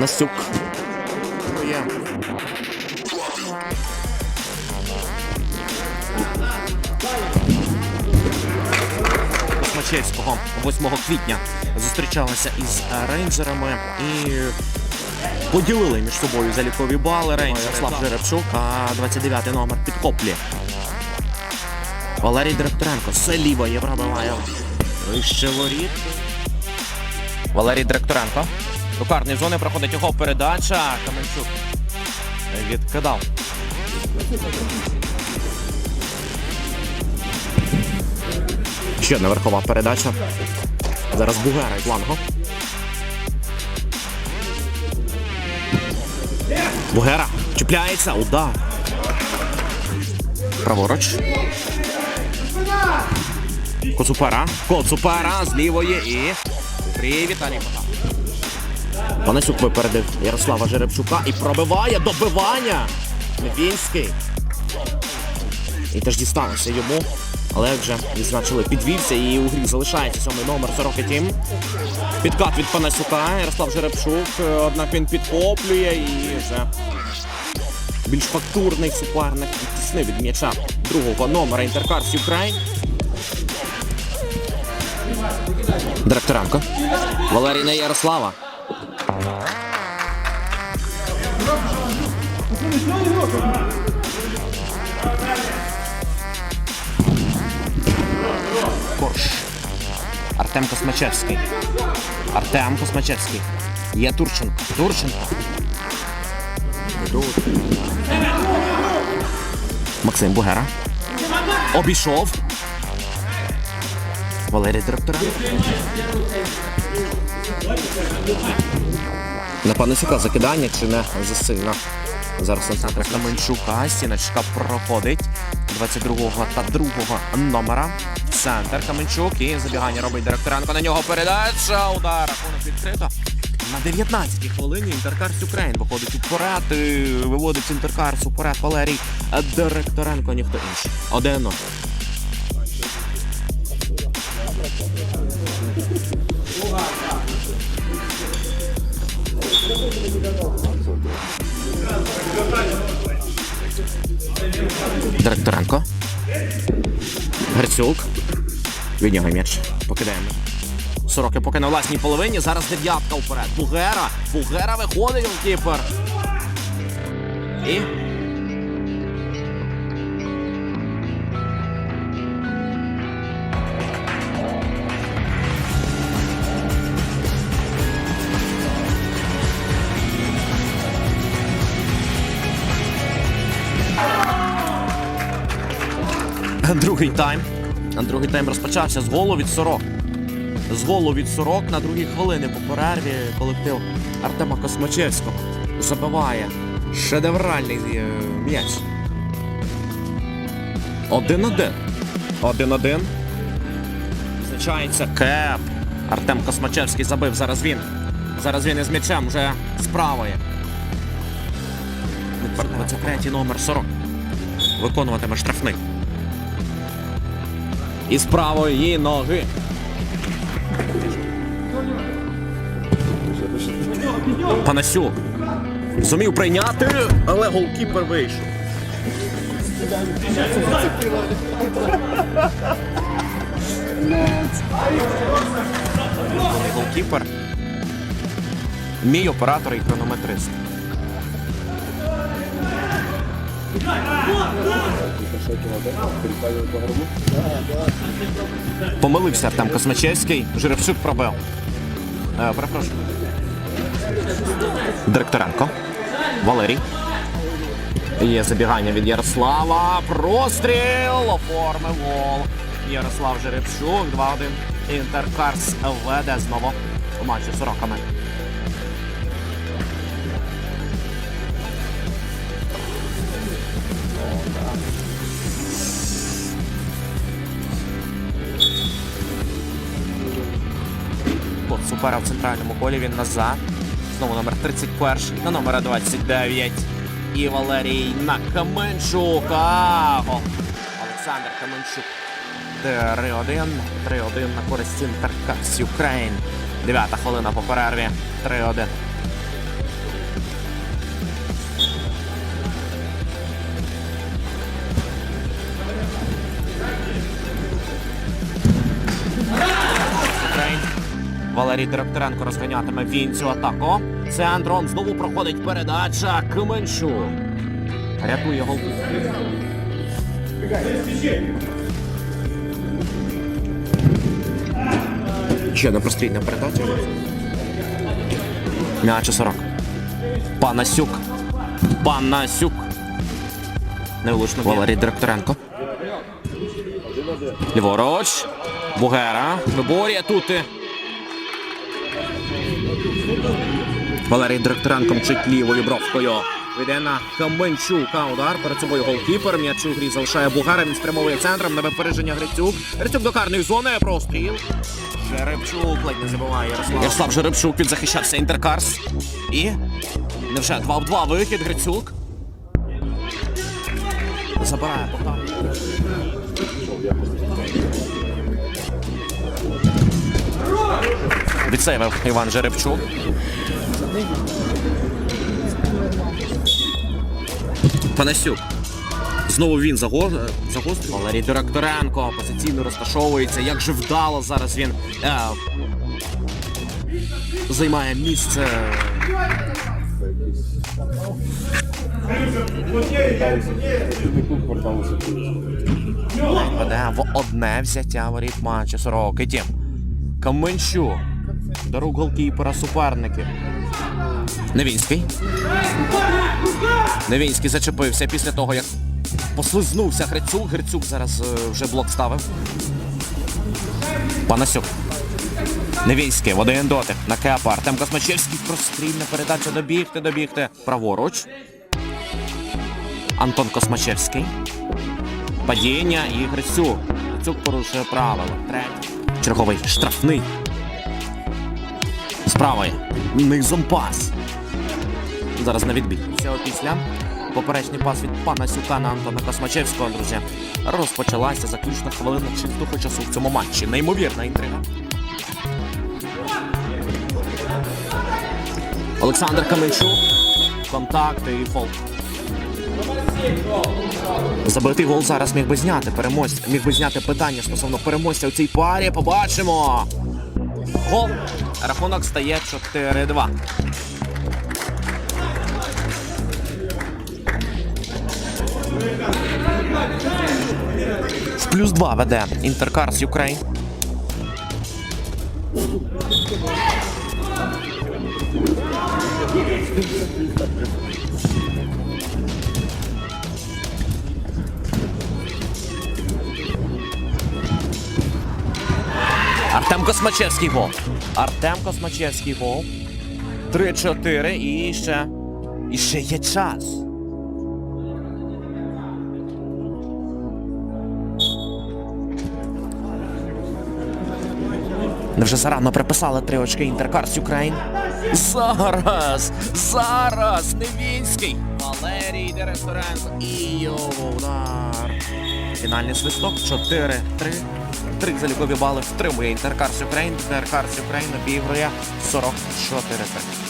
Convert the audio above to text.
Панасюк. Є. Космачевського 8 квітня зустрічалися із рейнджерами і поділили між собою залікові бали. Рейнджер Ярослав Жеребчук, а 29 номер підхоплює. Валерій Директоренко з лівої пробиває. Вище воріт. Валерій Директоренко. До карної зони проходить його передача. Каменчук відкидав. Ще одна верхова передача. Зараз Бугера і Бланго. Бугера чіпляється, удар. Праворуч. Коцупера. Коцупера з лівої і. Привіт, Віталій Кота. Панасюк випередив Ярослава Жеребчука і пробиває добивання. Невінський. І теж дістанеться йому. Але вже відзначили, підвівся і у грі залишається сьомий номер 47. Підкат від Панасюка. Ярослав Жеребчук. Однак він підхоплює і вже більш фактурний суперник відтіснив від м'яча другого номера Інтеркарс Юкрайн. Директоренко. Валерій Ярослава. Корж. Артем Космачевський. Артем Космачевський. Є Турченко. Турченко. Максим Бугера. Обійшов. Валерій Директоренко. На Панасюка закидання чи не засильно. Зараз на центрах Каменчука. Стіночка проходить 22-го та 2-го номера. Центр Каменчук і забігання робить Директоренко. На нього передача. Удар. Рахунок відкрито. На 19-й хвилині Інтеркарс Україн виходить уперед. і Виводить Інтеркарс уперед Валерій Директоренко, ніхто інший. Один. Директоренко. Грицюк. Від нього м'яч. Покидаємо. Сороки поки на власній половині. Зараз дев'ятка вперед. Бугера. Бугера виходить у кіпер. І. Другий тайм. Другий тайм розпочався з голу від сорок. З голу від сорок на другій хвилини по перерві колектив Артема Космачевського забиває шедевральний е, м'яч. Один-один. Один-один. Визначається кеп. Артем Космачевський забив. Зараз він. Зараз він із м'ячем вже з правої. Тепер 23 номер 40. Виконуватиме штрафний. Із правої ноги. Панасюк. Зумів прийняти, але голкіпер вийшов. Голкіпер. Мій оператор і хронометрист. Помилився Артем Космачевський. Жеребчук пробив. Е, перепрошую. Директоренко. Валерій. Є забігання від Ярослава. Простріл. Оформив гол. Ярослав Жеребчук. 2-1. Інтеркарс веде знову у матчі з сороками. От супера в центральному колі. Він назад. Знову номер 31 на номера 29. І Валерій на Каменчука. Гол. Олександр Каменчук. 3-1. 3-1 на користь Інтеркас Юкрейн. Дев'ята хвилина по перерві. 3-1. Валерій Директоренко розганятиме він цю атаку. Центром знову проходить передача Кременчук. Рятує голку. Ще не прострільна передача. М'яч у 40. Панасюк. Панасюк. Невлучно Валерій Директоренко. Ліворуч. Бугера. Виборює тут. Валерій Директоренко мчить лівою бровкою. Веде на Каменчука. Удар перед собою голкіпер. М'яч у грі залишає Бугара. Він спрямовує центром на випередження Грицюк. Грицюк до карної зони. Простріл. Жеребчук ледь не забиває Ярослав. Ярослав Жеребчук підзахищався Інтеркарс. І невже 2 в 2 вихід Грицюк. Забирає Богдан. Відсейвив Іван Жеребчук. Панасюк. Знову він заго... загострює. Валерій Директоренко позиційно розташовується. Як же вдало зараз він е... займає місце. Веде в одне взяття воріт матчу Сороки. Тім. Каменчук. До рук голкіпера суперників. Невінський. Невінський зачепився після того, як послизнувся Грицюк. Грицюк зараз е, вже блок ставив. Панасюк. Невінський в один дотик на Кеапа. Артем Космачевський прострільна передача добігти, добігти. Праворуч. Антон Космачевський. Падіння і Грицюк. Грицюк порушує правила. Третій. Черговий штрафний. Правої. Низом пас. Зараз на відбій. Цього після. Поперечний пас від пана Сюка на Антона Космачевського, друзі. Розпочалася заключна хвилина чистого часу в цьому матчі. Неймовірна інтрига. Олександр Каменчук. Контакти і фол. Забитий гол зараз міг би зняти переможця. Міг би зняти питання стосовно переможця у цій парі. Побачимо. Гол. Рахунок стає 4-2. В плюс 2 веде Інтеркарс Юкрейн. Артем Космачевський гол. Артем Космачевський гол. 3-4 і ще. І ще є час. Невже зарано приписали три очки Інтеркарс Юкрейн? Зараз! Зараз! Невінський! Валерій Директоренко і його удар. Фінальний свисток 4-3. Три залікові бали втримує Інтеркарс Україн. Інтеркарс Україн обігрує 44-3.